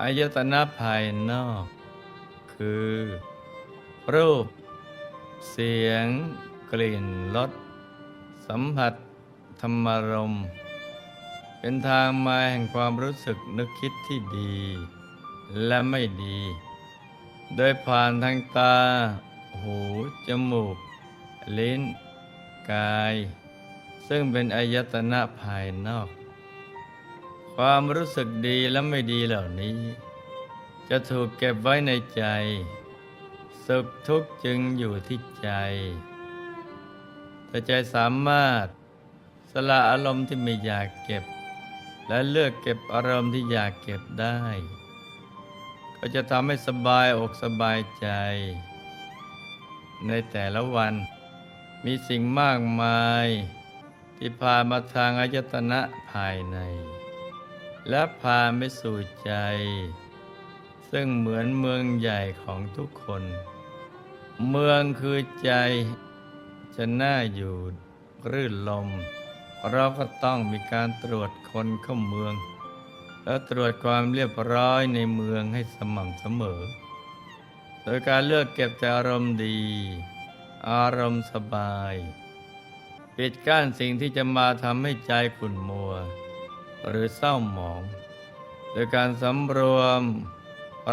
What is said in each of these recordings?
อายตนะภายนอก คือ รูป เสียง กลิ่นรสสัมผัส ธรรมรม เป็นทางมาแห่งความรู้สึกนึกคิดที่ดี และไม่ดี โดยผ่านทางตา หู จมูก ลิ้น กาย ซึ่งเป็นอายตนะภายนอก ความรู้สึกดีและไม่ดีเหล่านี้ จะถูกเก็บไว้ในใจ สุขทุกข์จึงอยู่ที่ใจแต่ใจสามารถสละอารมณ์ที่ไม่อยากเก็บ และเลือกเก็บอารมณ์ที่อยากเก็บได้ ก็จะทำให้สบายอกสบายใจ ในแต่ละวันมีสิ่งมากมาย ที่พามาทางอายตนะภายใน และพาไปสู่ใจ ซึ่งเหมือนเมืองใหญ่ของทุกคน เมืองคือใจจะน่าอยู่รื่นลม เราก็ต้องมีการตรวจคนเข้าเมือง และตรวจความเรียบร้อยในเมืองให้สม่ำเสมอ โดยการเลือกเก็บแต่อารมณ์ดี อารมณ์สบาย ปิดกั้นสิ่งที่จะมาทำให้ใจขุ่นมัว หรือเศร้าหมอง โดยการสำรวม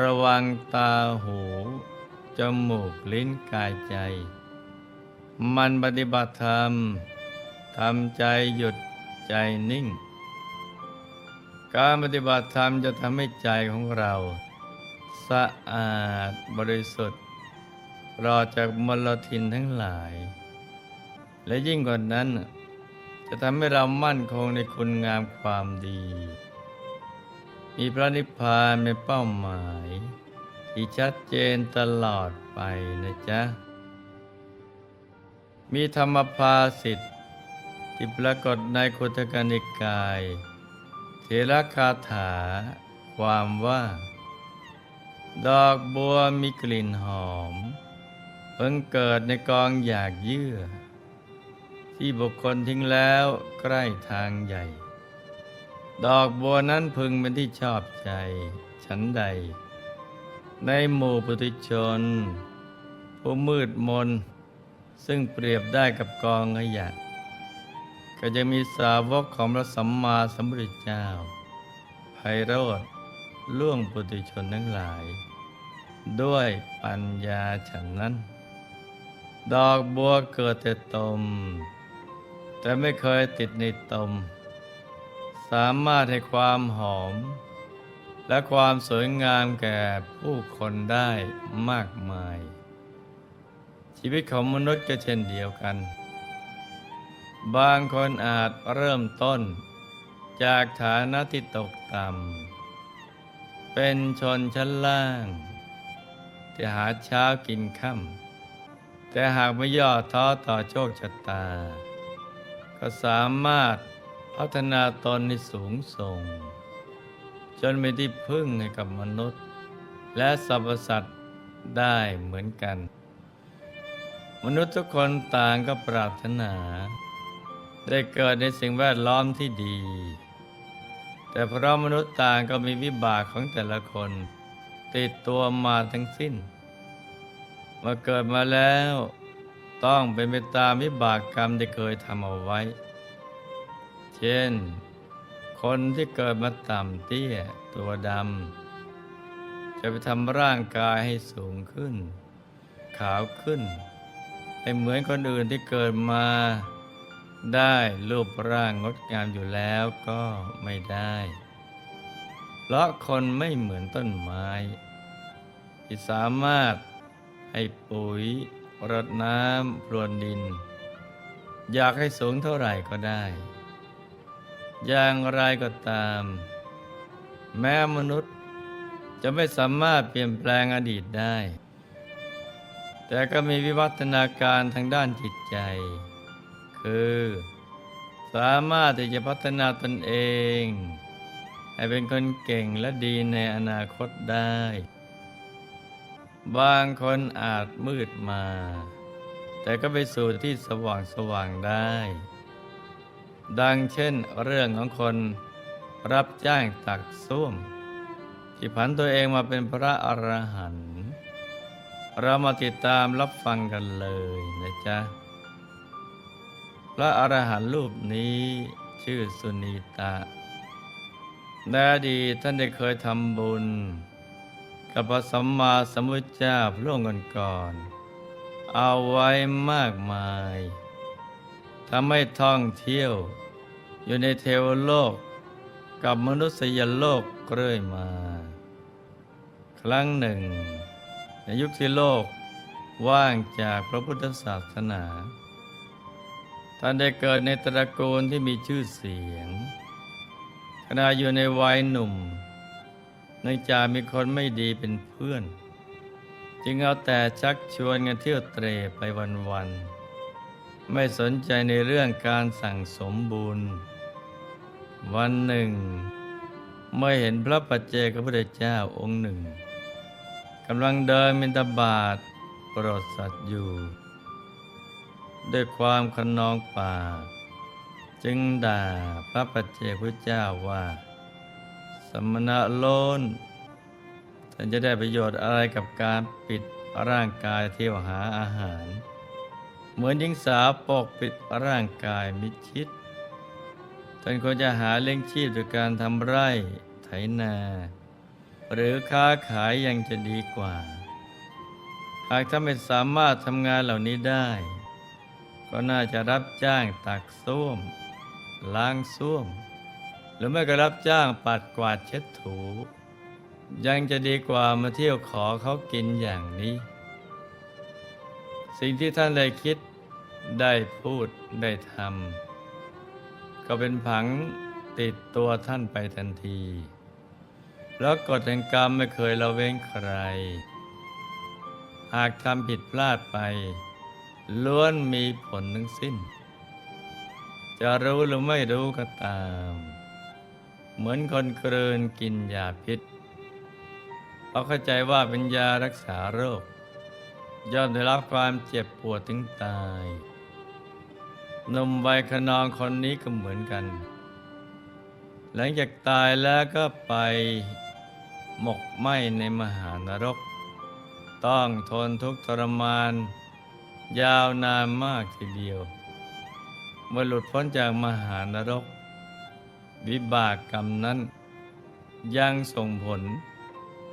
ระวังตาหู จมูกลิ้นกายใจ มันปฏิบัติธรรมทำใจหยุดใจนิ่ง การปฏิบัติธรรมจะทำให้ใจของเรา สะอาดบริสุทธิ์ปลอดจากมลทินทั้งหลาย และยิ่งกว่านั้น จะทำให้เรามั่นคงในคุณงามความดี มีพระนิพพานเป็นเป้าหมาย ที่ชัดเจนตลอดไปนะจ๊ะ มีธรรมภาสิทธิ์ที่ปรากฏในคุตกนิกาย เทระคาถา ความว่า ดอกบัวมีกลิ่นหอมเพิ่งเกิดในกองอยากเยื่อ ที่บุคคลทิ้งแล้วใกล้ทางใหญ่ ดอกบัวนั้นพึงเป็นที่ชอบใจ ฉันใด ในหมู่ปุถุชน ผู้มืดมน ซึ่งเปรียบได้กับกองขยะ ก็จะมีสาวกของพระสัมมาสัมพุทธเจ้าไพโรธล่วงปุถุชนทั้งหลาย ด้วยปัญญาฉันนั้น ดอกบัวเกิดแต่ตม แต่ไม่เคยติดในตม สามารถให้ความหอม และความสวยงามแก่ผู้คนได้มากมาย ชีวิตของมนุษย์ก็เช่นเดียวกัน บางคนอาจเริ่มต้น จากฐานะที่ตกต่ำ เป็นชนชั้นล่าง ที่หาเช้ากินค่ำแต่หากไม่ย่อท้อต่อโชคชะตา ก็สามารถพัฒนาตนในสูงส่ง จนเป็นที่พึ่งให้กับมนุษย์ และสรรพสัตว์ได้เหมือนกัน มนุษย์ทุกคนต่างก็ปรารถนา ได้เกิดในสิ่งแวดล้อมที่ดี แต่เพราะมนุษย์ต่างก็มีวิบากของแต่ละคน ติดตัวมาทั้งสิ้นมื่อเกิดมาแล้ว ต้องเป็นไปตามวิบากกรรมที่เคยทำเอาไว้ เช่น คนที่เกิดมาต่ำเตี้ยตัวดำจะไปทำร่างกายให้สูงขึ้น ขาวขึ้นให้เหมือนคนอื่นที่เกิดมา ได้รูปร่างงดงามอยู่แล้วก็ไม่ได้ เพราะคนไม่เหมือนต้นไม้ ที่สามารถให้ปุ๋ย รดน้ำพรวนดิน อยากให้สูงเท่าไหร่ก็ได้ อย่างไรก็ตาม แม้มนุษย์จะไม่สามารถเปลี่ยนแปลงอดีตได้ แต่ก็มีวิวัฒนาการทางด้านจิตใจ คือ สามารถที่จะพัฒนาตนเอง ให้เป็นคนเก่งและดีในอนาคตได้ บางคนอาจมืดมา แต่ก็ไปสู่ที่สว่างสว่างได้ ดังเช่นเรื่องของคนรับจ้างตักส้วม ที่ผันตัวเองมาเป็นพระอรหันต์เรามาติดตามรับฟังกันเลยนะจ๊ะ พระอรหันต์รูปนี้ชื่อสุนีตะในอดีตท่านได้เคยทำบุญ กับพระสัมมาสัมพุทธเจ้าพระองค์ก่อนๆเอาไว้มากมายทำให้ท่องเที่ยว อยู่ในเทวโลกกับมนุษยโลกเรื่อยมา ครั้งหนึ่ง ในยุคที่โลกว่างจากพระพุทธศาสนา ท่านได้เกิดในตระกูลที่มีชื่อเสียงขณะอยู่ในวัยหนุ่ม เนื่องจากมีคนไม่ดีเป็นเพื่อน จึงเอาแต่ชักชวนกันเที่ยวเตรไปวันๆไม่สนใจในเรื่องการสั่งสมบุญ วันหนึ่ง เมื่อเห็นพระปัจเจกพุทธเจ้าองค์หนึ่งกำลังเดินมินตบาทโปรดสัตว์อยู่ ด้วยความขนองปากจึงด่าพระปัจเจกพุทธเจ้าว่า สมณะโลนท่านจะได้ประโยชน์อะไรกับการปิดร่างกายเที่ยวหาอาหาร เหมือนหญิงสาวปกปิดร่างกายมิชิดท่านควรจะหาเลี้ยงชีพด้วยการทำไร่ไถนา หรือค้าขายยังจะดีกว่า หากท่านไม่สามารถทำงานเหล่านี้ได้ ก็น่าจะรับจ้างตักส้วม ล้างส้วม รือไม่ก็รับจ้างปัดกวาดเช็ดถู ยังจะดีกว่ามาเที่ยวขอเขากินอย่างนี้ สิ่งที่ท่านได้คิดได้พูดได้ทำก็เป็นผังติดตัวท่านไปทันทีแล้วกฎแห่งกรรมไม่เคยละเว้นใคร หากทำผิดพลาดไป ล้วนมีผลทั้งสิ้น จะรู้หรือไม่รู้ก็ตาม เหมือนคนกลืนกินยาพิษเพราะเข้าใจว่าเป็นยารักษาโรค ย่อมได้รับความเจ็บปวดถึงตายนมใบขนองคนนี้ก็เหมือนกัน หลังจากตายแล้วก็ไปหมกไหมในมหานรก ต้องทนทุกข์ทรมาน ยาวนานมากทีเดียวเมื่อหลุดพ้นจากมหานรก วิบากกรรมนั้น ยังส่งผล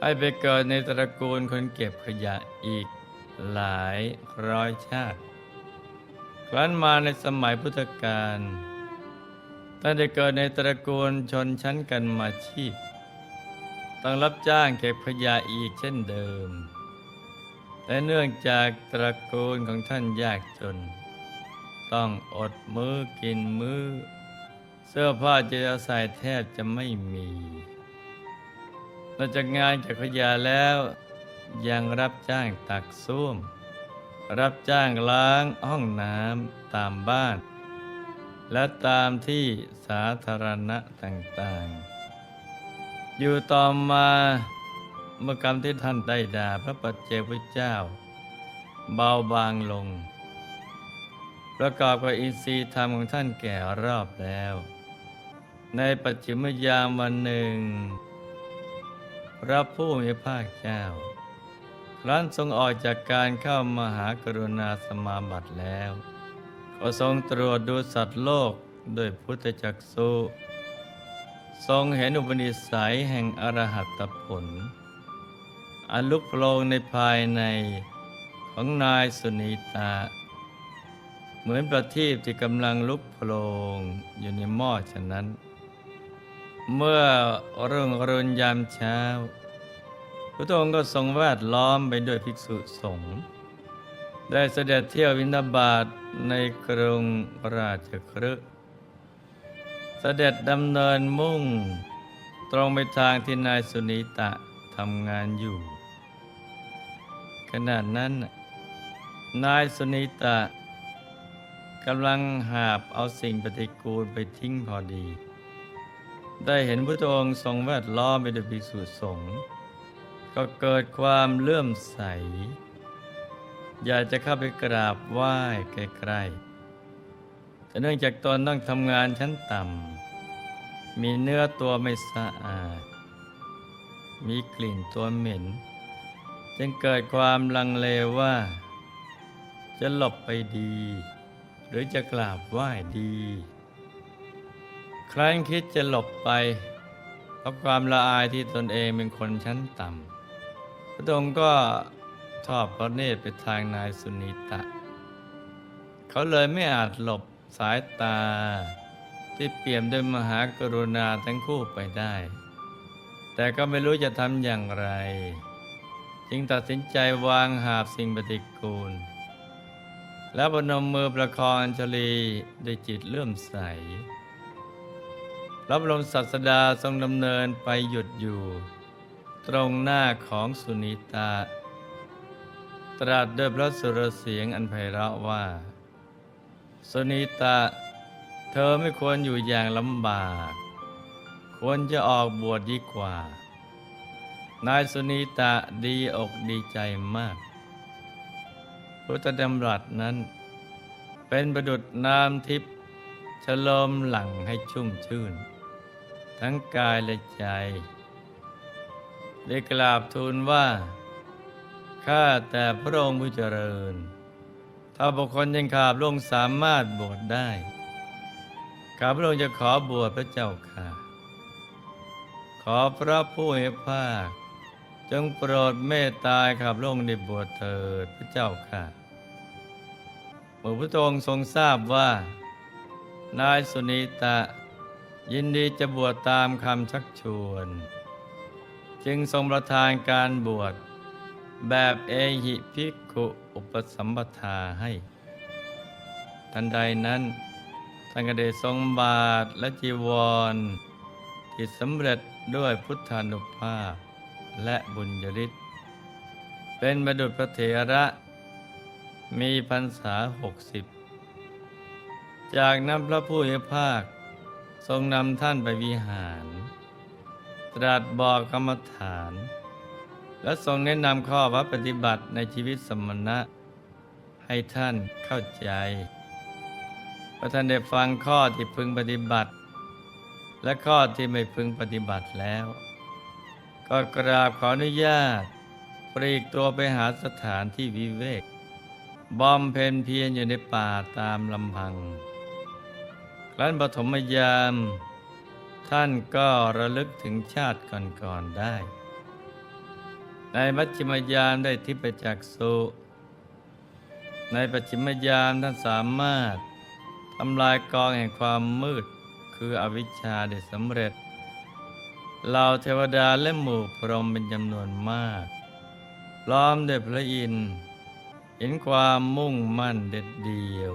ให้ไปเกิดในตระกูลคนเก็บขยะอีกหลายร้อยชาติ ครั้นมาในสมัยพุทธกาลท่านได้เกิดในตระกูลชนชั้นกันมาชีพ ต้องรับจ้างเก็บขยะอีกเช่นเดิม แต่เนื่องจากตระกูลของท่านยากจน ต้องอดมื้อกินมื้อ เสื้อผ้าจะใส่แทบจะไม่มีนอกจากงานเก็บขยะแล้ว ยังรับจ้างตักส้วม รับจ้างล้างห้องน้ำตามบ้าน และตามที่สาธารณะต่างๆ อยู่ต่อมาเมื่อกรรมที่ท่านได้ด่าพระปัจเจกพุทธเจ้า เบาบางลง ประกอบกับอินทรีย์ธรรมของท่านแก่รอบแล้ว ในปัจฉิมยามวันหนึ่ง พระผู้มีพระเจ้า ครั้นทรงออกจากการเข้ามหากรุณาสมาบัติแล้ว ก็ทรงตรวจดูสัตว์โลกด้วยพุทธจักสุทรงเห็นอุปนิสัยแห่งอรหัตผล อันลุกโผล่ในภายในของนายสุนีตา เหมือนประทีปที่กำลังลุกโผล่อยู่ในหม้อฉะนั้น เมื่อรุ่งรุณยามเช้า พระองค์ก็ทรงแวดล้อมไปด้วยภิกษุสงฆ์ได้เสด็จเที่ยววินาบาตในกรุงราชคฤห์เสด็จดำเนินมุ่ง ตรงไปทางที่นายสุนีตะทำงานอยู่ ขณะนั้น นายสุนีตะกำลังหาบเอาสิ่งปฏิกูลไปทิ้งพอดี ได้เห็นพระองค์ทรงแวดล้อมไปด้วยภิกษุสงฆ์ก็เกิดความเลื่อมใส อยากจะเข้าไปกราบไหว้ใกล้ๆแต่เนื่องจากตนต้องทำงานชั้นต่ำ มีเนื้อตัวไม่สะอาด มีกลิ่นตัวเหม็น จึงเกิดความลังเลว่า จะหลบไปดี หรือจะกราบไหว้ดี ครั้นคิดจะหลบไปเพราะความละอายที่ตนเองเป็นคนชั้นต่ำพระองค์ก็ทอดพระเนตรไปทางนายสุนิตะ เขาเลยไม่อาจหลบสายตา ที่เปี่ยมด้วยมหากรุณาทั้งคู่ไปได้ แต่ก็ไม่รู้จะทำอย่างไร จึงตัดสินใจวางหาบสิ่งปฏิกูล แล้วพนมมือประคองอัญชลีด้วยจิตเลื่อมใส รับรมศาสดาทรงดำเนินไปหยุดอยู่ ตรงหน้าของสุนิตา ตรัสด้วยพระสุรเสียงอันไพเราะว่า สุนิตา เธอไม่ควรอยู่อย่างลำบาก ควรจะออกบวชดีกว่า นายสุนิตาดีอกดีใจมาก พุทธดำรัสนั้น เป็นประดุดน้ำทิพย์ฉลมหลังให้ชุ่มชื่น ทั้งกายและใจ ได้กราบทูลว่า ข้าแต่พระองค์ผู้เจริญ ถ้าบุคคลยังขาบลงสามารถบวชได้ ข้าพระองค์จะขอบวชพระเจ้าค่ะ ขอพระผู้ให้ภาค จงโปรดเมตตาขับลงในบวชเถิดพระเจ้าค่ะเมื่อพระองค์ทรงทราบว่า นายสุนิตะ ยินดีจะบวชตามคำชักชวน จึงทรงประทานการบวช แบบเอหิภิกขุอุปสัมปทาให้ ทันใดนั้นท่านก็ได้ทรงบาทและจีวร ที่สำเร็จด้วยพุทธานุภาพและบุญยฤทธิ์เป็นบดุจพระเถระมีพรรษาหกสิบ จากนั้นพระผู้มีภาค ทรงนำท่านไปวิหาร ตรัสบอกกรรมฐาน และทรงแนะนำข้อวัดปฏิบัติในชีวิตสมณะ ให้ท่านเข้าใจพระท่านได้ฟังข้อที่พึงปฏิบัติ และข้อที่ไม่พึงปฏิบัติแล้ว ก็กราบขออนุญาตปลีกตัวไปหาสถานที่วิเวกบอมเพนเพียรอยู่ในป่าตามลำพัง ครั้นปฐมยาม ท่านก็ระลึกถึงชาติก่อนๆได้ ในมัชฌิมยามได้ทิพจักสุในปัจฉิมยามท่านสามารถทำลายกองแห่งความมืดคืออวิชชาได้สำเร็จเหล่าเทวดาและหมู่พรหมเป็นจำนวนมากล้อมด้วยพระอินทร์เห็นความมุ่งมั่นเด็ดเดียว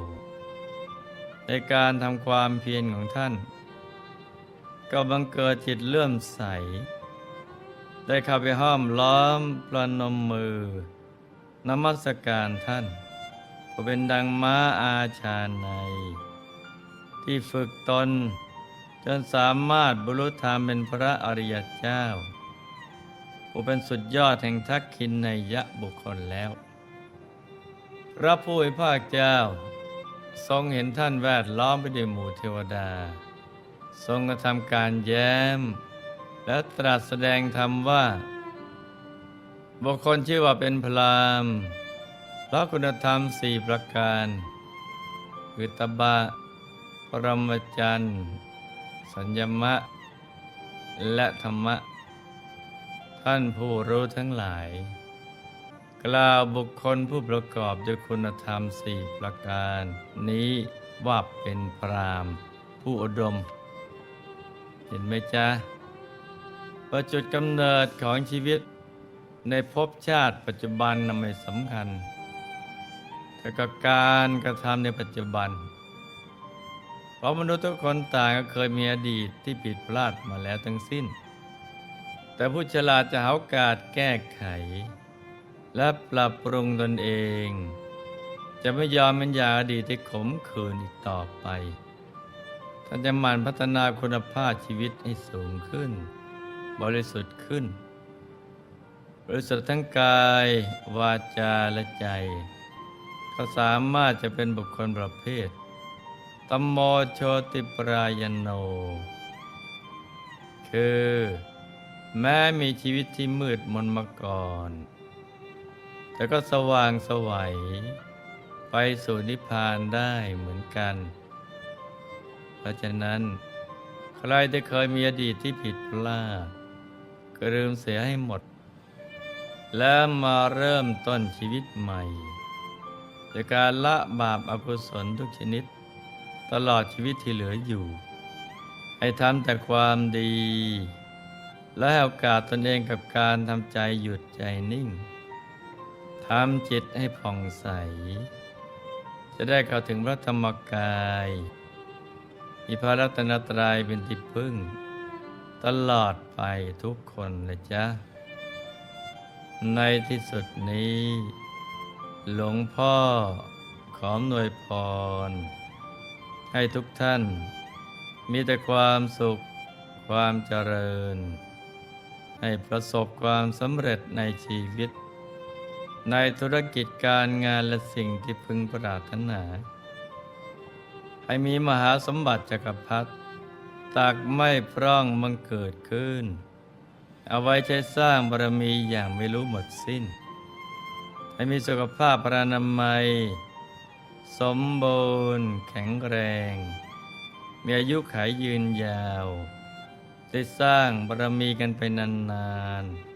ในการทำความเพียรของท่าน ก็บังเกิดจิตเลื่อมใส ได้เข้าไปห้อมล้อมประนมมือนมัสการท่านผู้เป็นดังม้าอาชาใน ที่ฝึกตนจนสามารถบรรลุธรรมเป็นพระอริยเจ้าผู้เป็นสุดยอดแห่งทักขินในยะบุคคลแล้วพระผู้เป็นภาคเจ้า ทรงเห็นท่านแวดล้อมไปด้วยหมู่เทวดา ทรงกระทำการแย้ม และตรัสแสดงธรรมว่า บุคคลชื่อว่าเป็นพรามเพราะคุณธรรมสี่ประการ คือตบะปรมจันทร์สัญญมะ และธรรมะ ท่านผู้รู้ทั้งหลาย กล่าวบุคคลผู้ประกอบด้วยคุณธรรมสี่ประการ นี้ว่าเป็นพรามผู้อุดม เห็นไหมจ๊ะว่าจุดกำเนิดของชีวิต ในภพชาติปัจจุบันนำไม่สำคัญ แต่ก็การกระทำในปัจจุบัน เพราะมนุษย์ทุกคนต่างก็เคยมีอดีตที่ผิดพลาดมาแล้วทั้งสิ้น แต่ผู้ฉลาดจะหาโอกาสแก้ไข และปรับปรุงตนเอง จะไม่ยอมเป็นยาอดีตที่ขมขื่นอีกต่อไปท่านจะหมั่นพัฒนาคุณภาพชีวิตให้สูงขึ้น บริสุทธิ์ขึ้น บริสุทธิ์ทั้งกาย วาจาและใจก็สามารถจะเป็นบุคคลประเภทตัมโมโชติปรายโน คือ แม้มีชีวิตที่มืดมนมาก่อน แต่ก็สว่างสวัยไปสู่นิพพานได้เหมือนกัน เพราะฉะนั้น ใครที่เคยมีอดีตที่ผิดพลาดก็ลืมเสียให้หมด แล้วมาเริ่มต้นชีวิตใหม่โดยการละบาปอากุศลทุกชนิด ตลอดชีวิตที่เหลืออยู่ ให้ทำแต่ความดี และให้โอกาสตนเองกับการทำใจหยุดใจนิ่ง ทำจิตให้ผ่องใส จะได้เข้าถึงพระธรรมกายมีพระรัตนตรัยเป็นที่พึ่ง ตลอดไปทุกคนเลยจ้ะในที่สุดนี้ หลวงพ่อขอหน่วยพร ให้ทุกท่าน มีแต่ความสุขความเจริญ ให้ประสบความสำเร็จในชีวิต ในธุรกิจการงานและสิ่งที่พึงปรารถนา ให้มีมหาสมบัติจักรพรรดิตักไม่พร่องมังเกิดขึ้น เอาไว้ใช้สร้างบารมีอย่างไม่รู้หมดสิ้น ให้มีสุขภาพพรานามัย สมบูรณ์แข็งแรง มีอายุขายยืนยาว ได้สร้างบารมีกันไปนานๆ